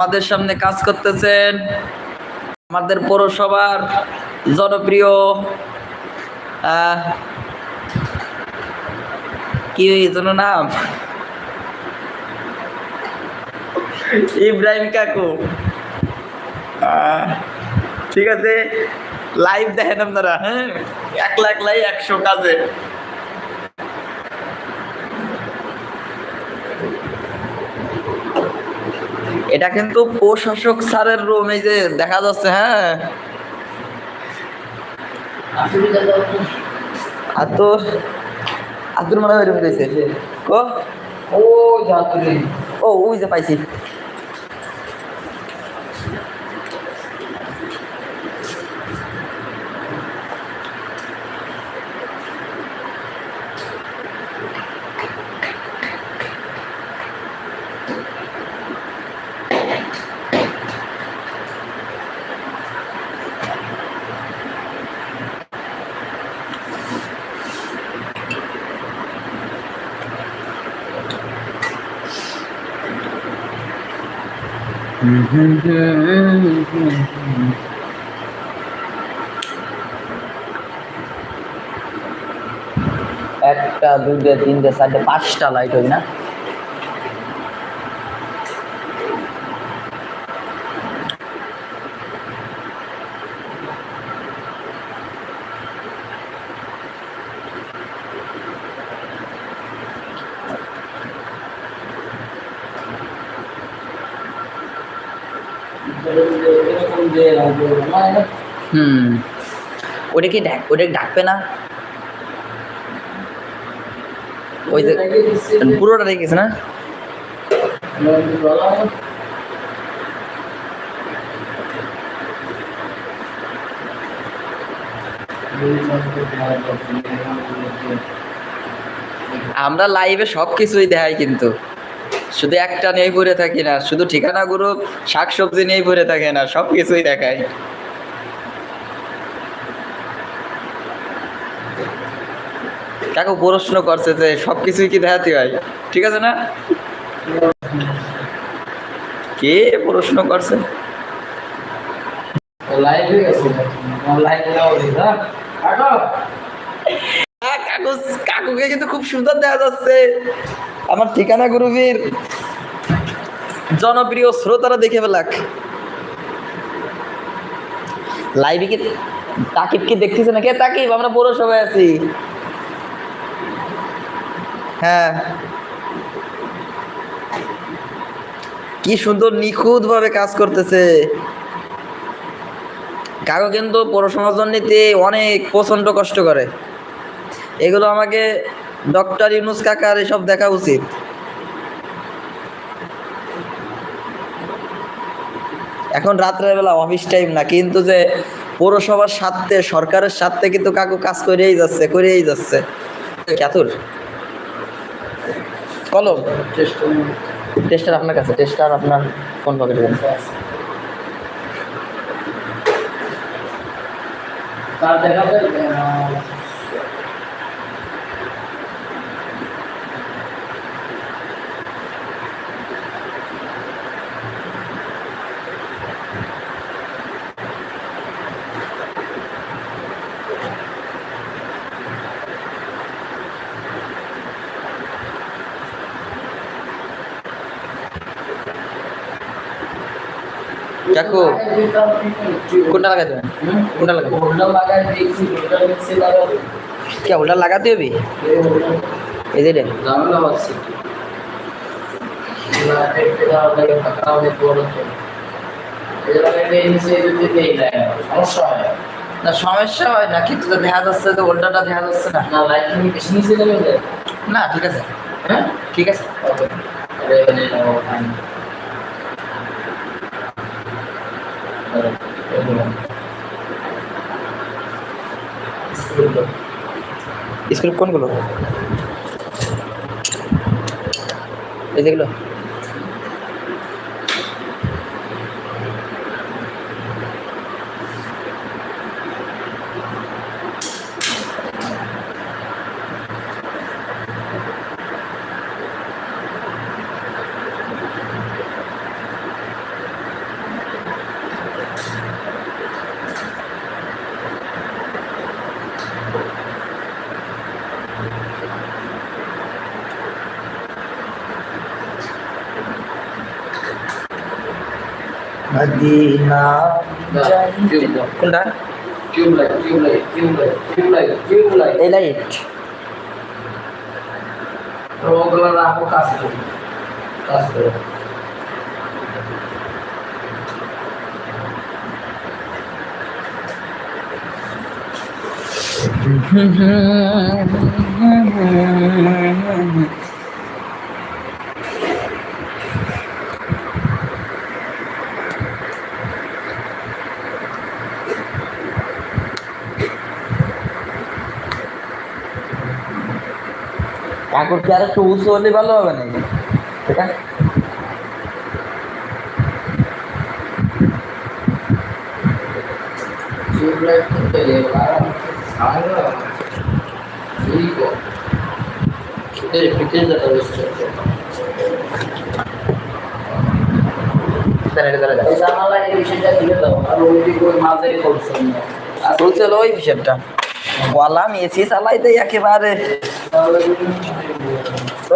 আমাদের সামনে কাজ করতেছেন আমাদের পৌরসভার জনপ্রিয় কি যেন নাম? ইব্রাহিম কাকু। ঠিক আছে লাইভ দেখেন আপনারা হ্যাঁ? এক লাখ লাই একশো কাজে। এটা কিন্তু প্রশাসক স্যারের রুম এই যে দেখা যাচ্ছে হ্যাঁ। তো আতুর মনে হয় রুম রয়েছে ও ও ওই যে পাইছি। একটা দুইটা তিনটা চারটে পাঁচটা লাইট হয় না এরকম যে না ওটা কি ডাক ওটা ডাকবে না? ওই যে পুরোটা না? আমরা লাইভে সব কিছুই দেখাই কিন্তু। শুধু একটা নিয়েই পড়ে থাকি না শুধু ঠিকানা গ্রুপ শাকসবজি নিয়েই পড়ে থাকে না সব কিছুই দেখাই। কাকু প্রশ্ন করছে যে সব কিছুই কি দেখাতে হয়? ঠিক আছে না? কে প্রশ্ন করছে? হয়ে কাকু? কাকুকে কিন্তু খুব সুন্দর দেখা যাচ্ছে। আমার ঠিকানা গ্রুপের জনপ্রিয় শ্রোতারা দেখে ফেলাক। লাইভে কি তাকিব কি দেখতেছে না কে তাকিব, আমরা পৌরসভায় আছি। হ্যাঁ। কি সুন্দর নিখুঁত ভাবে কাজ করতেছে। কাকু কিন্তু পৌরসভার জন্যতে অনেক প্রচণ্ড কষ্ট করে। এগুলো আমাকে ডক্টর ইউনুস কাকার এসব দেখা উচিত। এখন রাত্রের বেলা অফিস টাইম না, কিন্তু যে পৌরসভার স্বার্থে, সরকারের স্বার্থে কিন্তু কাকু কাজ করেই যাচ্ছে করেই যাচ্ছে। ক্যাতুর কলম। টেস্টার আপনার কাছে টেস্টার আপনার ফোন পকেটে তার দেখা কাকু কোনটা লাগাই দেবেন কোনটা মিক্সে কে, ওটা লাগাতে হবে এই না, সমস্যা হয় না, কিন্তু দেখা যাচ্ছে যে ওল্টাটা দেখা যাচ্ছে না। না, ঠিক আছে। হ্যাঁ? ঠিক আছে ওকে আরে এখানে নাও ফাইন স্ক্রিপ্ট কোনগুলো? এই যেগুলো। মদিনা টিউব দাও কোনটা tube light tube light tube light tube light tube light এই লাইট ওগুলো রাখো কাজ করো কাজ করো কাকুর কি আর একটু উঁচু হলে ভালো হবে নাকি? এই জানালা এই বিষয়টা দিলে দাও আর ওই মাঝে ওই বিষয়টা? বললাম এসি চালাইতে একেবারে।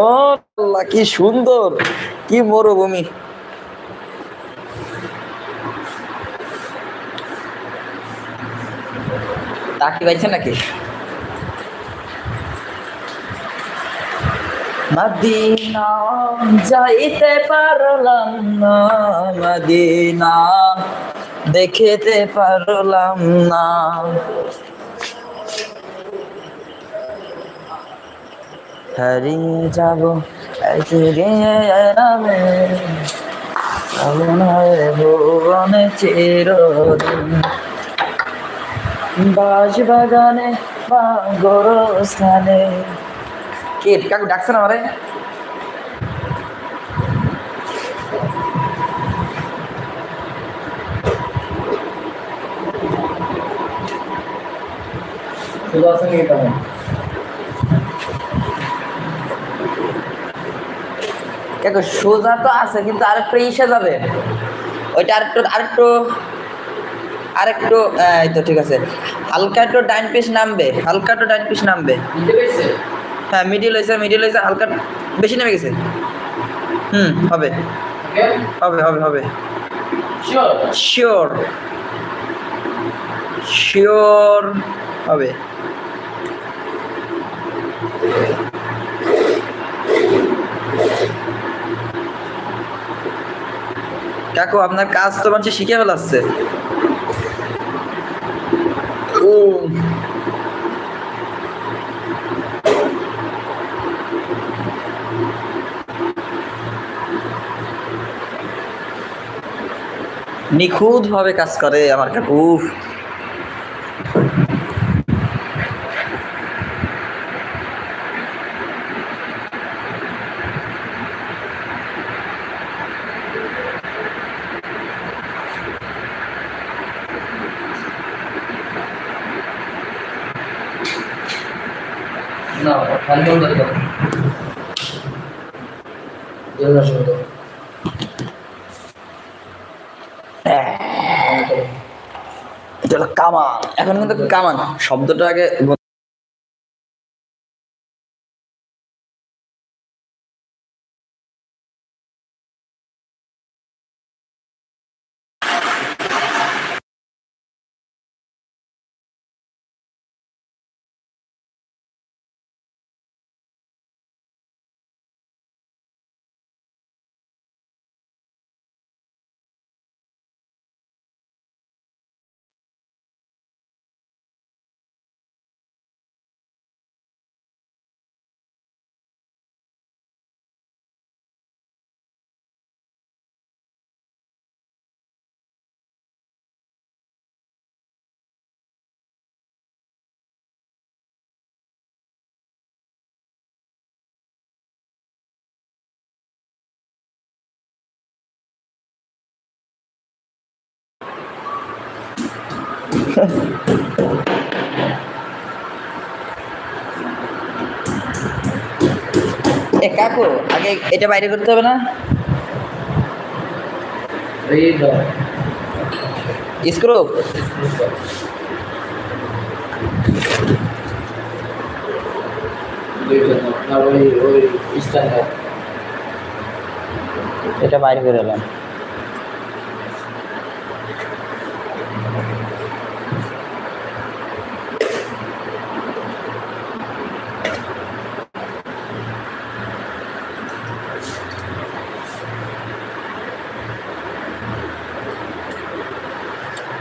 ও কি সুন্দর, কি মরুভূমি। তাকি পাইছে নাকি? মদিনা যাইতে পারলাম না, মদিনা দেখিতে পারলাম না। হারিয়ে যাব ভুবনে চিরদিন বাস বাগানে বা কে কাকু ডাকছেন আমারে? আছে তেমন সোজা তো আছে কিন্তু আরেকটু ইসে যাবে। ওইটা আরেকটু আরেকটু আরেকটু এই তো ঠিক আছে। হালকা একটু ডাইন পিস নামবে হালকা একটু ডাইন পিস নামবে। হ্যাঁ মিডিল হয়েছে মিডিল হয়েছে হালকা বেশি নেমে গেছে। হুম হবে। হবে হবে হবে। শিওর শিওর হবে। কাকু আপনার কাজ তো মানুষ শিখে ফেলাচ্ছে। ও। নিখুঁত ভাবে কাজ করে আমার কাকু উফ। না খালি বন্ধ করে দাও জন্য শুরু দাও কামান এখন কিন্তু কামান শব্দটা আগে এ আগে এটা বাইরে করতে হবে না? স্ক্রু। এটা বাইরে করে এলাম।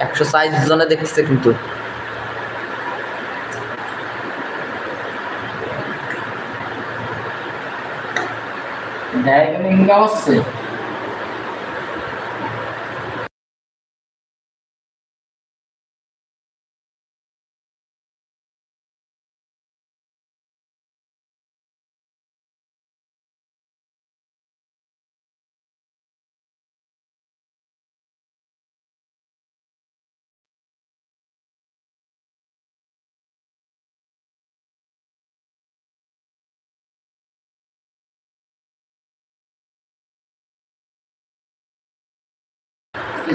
একশো সাইজ জনে দেখতেছে কিন্তু। ডায়াগনিং হচ্ছে?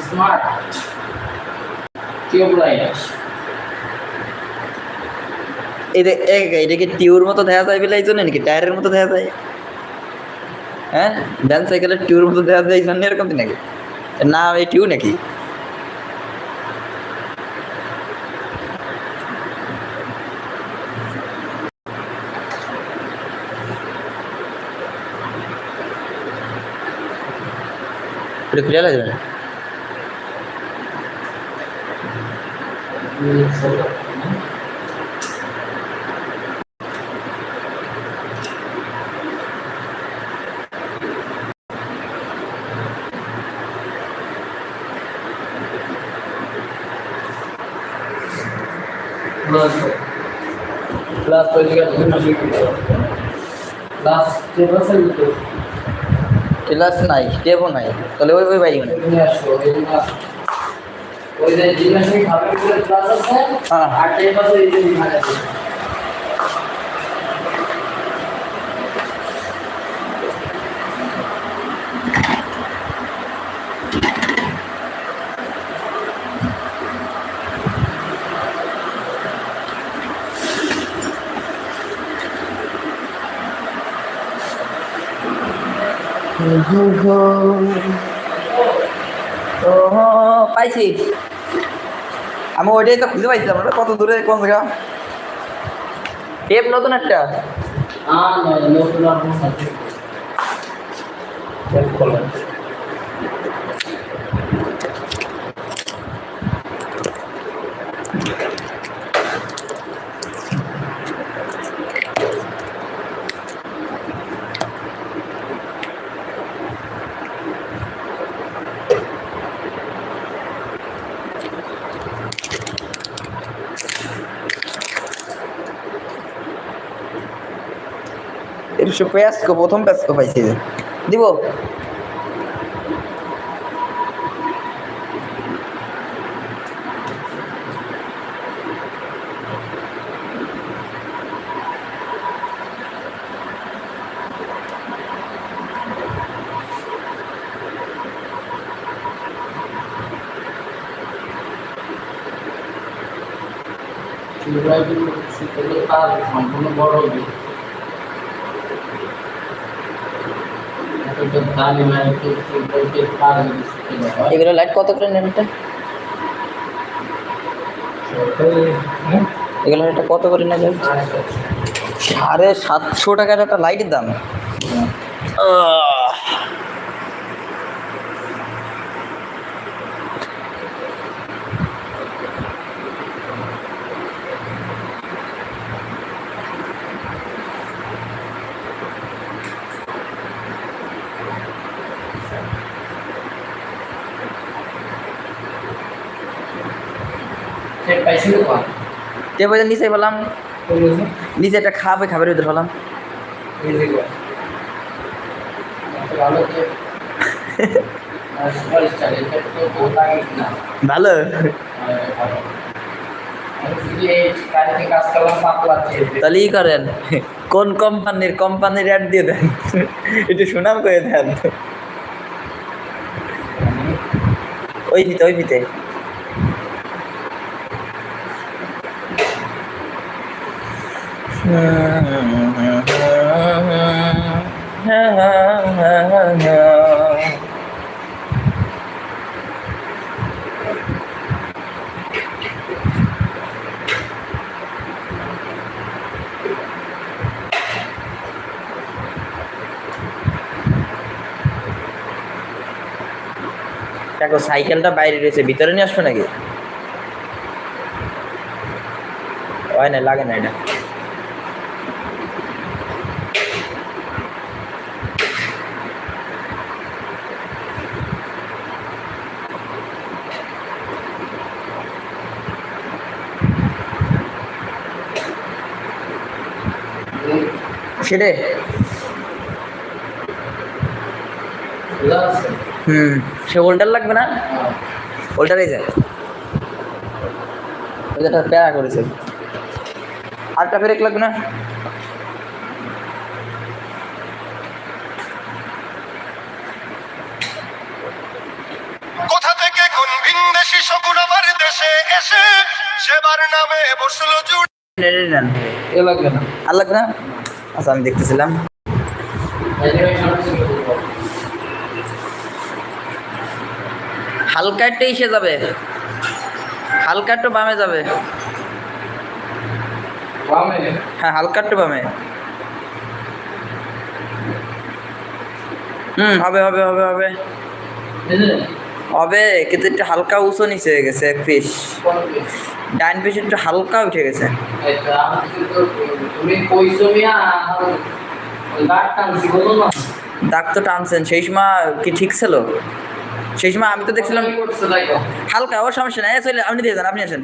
স্মার্ট টিউবলাইট এটা এটা কি টিউর মতো দেখা যায় বলে এই নাকি? টায়ারের মতো দেখা যায়? হ্যাঁ? ড্যান্স সাইকেলের টিউর মতো দেখা যায় এই জন্য এরকম নাকি? না, এই টিউ নাকি? এটা লাগবে না আছে ক্লাস নাই স্টেপও নাই তাহলে ওই ওই বাইক জন্য ওই যে জিমনাস্টিক ভাবে ক্লাস আছে হ্যাঁ। আর টেবল আছে এই যে বিভাগ আছে। ও পাইছি। আমি ওইটাই তো খুঁজে পাইছিলাম না কত দূরে কোন জায়গা? টেপ নতুন একটা। এর সব পেঁয়াজকো প্রথম পেঁয়াজকো পাইছি যে। দিব চুড়াই কিন্তু সুতলে তার সম্পূর্ণ বড় হবে একটা দামি মানে তো বলতে পার যদি সুতলে হয় এগুলো লাইট কত করে নেন এটা? এগুলো এটা কত করে নেন সাড়ে সাতশো টাকার একটা লাইটের দাম। বলছে নিচে বললাম নিচে একটা খাবে খাবারের ভিতরে বললাম ভালো তাহলে ই করেন কোন কোম্পানির কোম্পানির অ্যাড দিয়ে দেন? একটু সুনাম করে দেন। ওই ফিতে ওই ফিতে দেখো সাইকেলটা বাইরে রয়েছে ভিতরে নিয়ে আসব নাকি? হয় না লাগে না এটা। বুঝা হুম সে ওল্ডার লাগবে না। ওল্ডারই যায় ওইটা প্যারা করেছে। আরেকটা ফেরেক লাগবে না? কোথা থেকে কোন ভিনদেশি শকুন আমার দেশে এসে সেবার নামে বসল জুড়ে আর লাগবে না? আচ্ছা আমি দেখতেছিলাম। হালকা একটু এসে যাবে। হালকা একটু বামে যাবে। হ্যাঁ হালকা একটু বামে। হুম হবে হবে হবে হবে। হবে কিন্তু একটু হালকা উঁচু নিচে গেছে এক পিস? ডাইন পিস একটু হালকা উঠে গেছে। দাগ তো টানছেন সেই সময় কি ঠিক ছিল? সেই সময় আমি তো দেখছিলাম হালকা ও সমস্যা নাই চলে আপনি দিয়ে যান আপনি আসেন।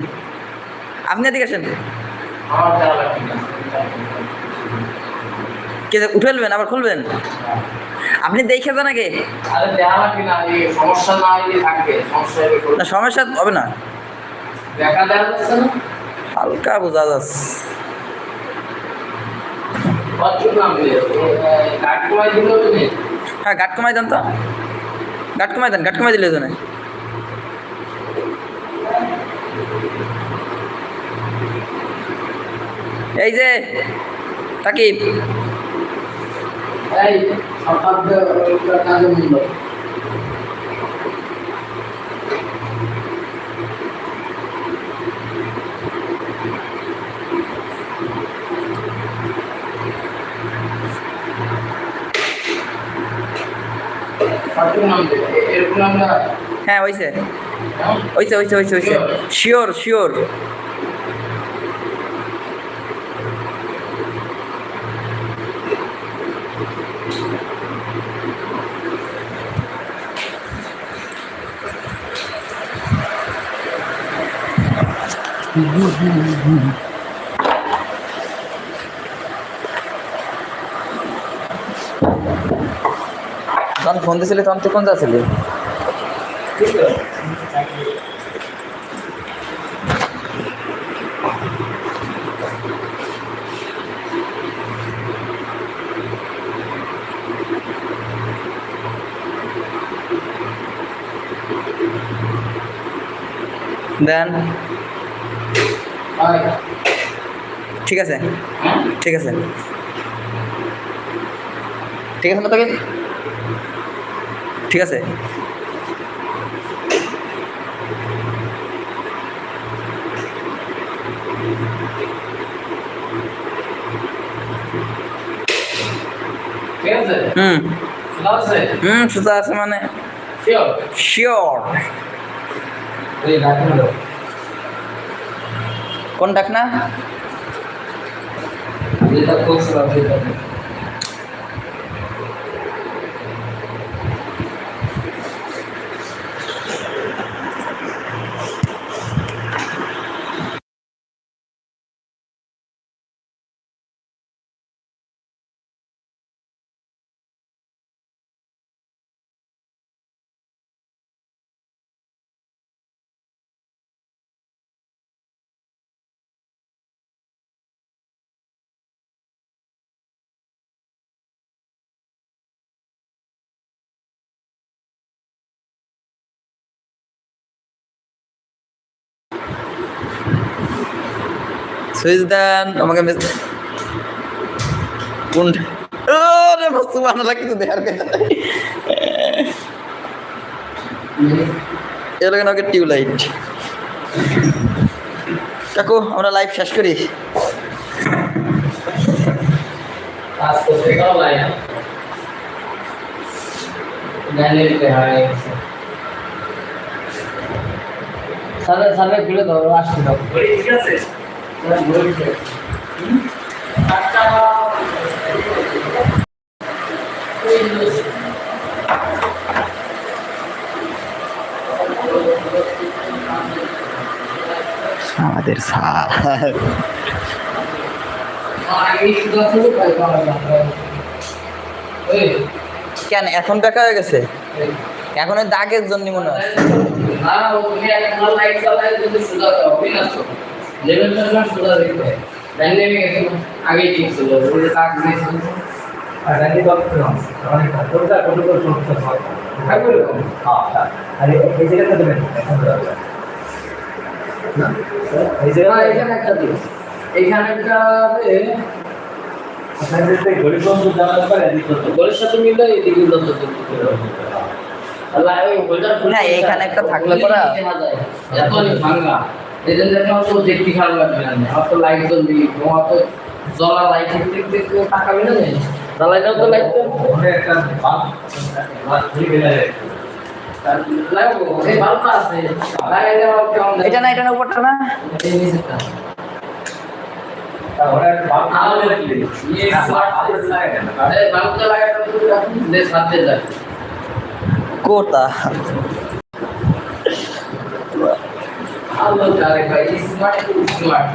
আপনি এদিকে আসেন। কে উঠে ফেলবেন আবার খুলবেন? আপনি দেখে যান আগে। সমস্যা হবে না দেখা দেওয়া যাচ্ছে না হালকা বোঝা যাচ্ছে। হ্যাঁ গাট কমাই দেন তো। গাট কমাই দেন গাট কমাই দিলে জন্য এই যে, তাকিব। এই শতাব্দ কাজে মূল্য কতটুকু নামবে এ- এরকম আমরা হ্যাঁ হয়েছে হ্যাঁ? হয়েছে হয়েছে হয়েছে হয়েছে শিওর শিওর তখন ফোন দিয়েছিলে তখন তুই কোন যাচ্ছিলি? দেন। ঠিক আছে। ঠিক আছে। ঠিক আছে না তোকে ঠিক আছে? আছে? হুম। আছে? হুম সুতা আছে মানে। শিওর কোন ডাক না সুইচ দেন, আমাকে কোন আরে বানালা কিছু দেখার কথা এর লাগে নাকি টিউব লাইট কাকু, আমরা লাইভ শেষ করি। সামনে সামনে ঘুরে দাও দাও ঠিক আছে আমাদের কেন? এখন বেকা হয়ে গেছে? এখন দাগের জন্য মনে হয়। না ও তুমি একটা লাইট চালায় যদি সুদা দাও ঠিক আছে লেভেলটা না সুদা দেখবে ডাইনামিক আছে আগে ঠিক ছিল ওটা কাজ দিয়েছিল আর রানি ডক্টর অনেক কোনটা কোন কোন সমস্যা হয় থাকবে এরকম হ্যাঁ আরে এই জায়গাটা দেবেন না এই না এখানে একটা দিস এইখানে একটা না, এইখানে একটা থাকলে পরে- এত অনেক এই দেখলাম তো দেখতে খারাপ লাগবে না। আমার তো লাইট জ্বলবি। তোমার তো জ্বলা লাইট দেখতে দেখতে তাকাবি না। জানি জ্বালাইটাও তো লাইট এটা না এটা না উপরটা না? এই নিচেরটা ওরা বাপ আলো আলো কি ইয়ে স্মার্ট এই বাল্বটা লাগাইতে তো আপনি দেশ হাত দিয়ে যাবে কোটা আলো চালে ভাই স্মার্ট স্মার্ট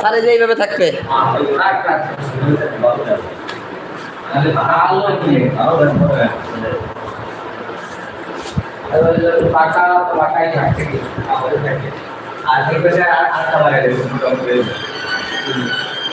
স্যার এই যে এইভাবে থাকবে। আর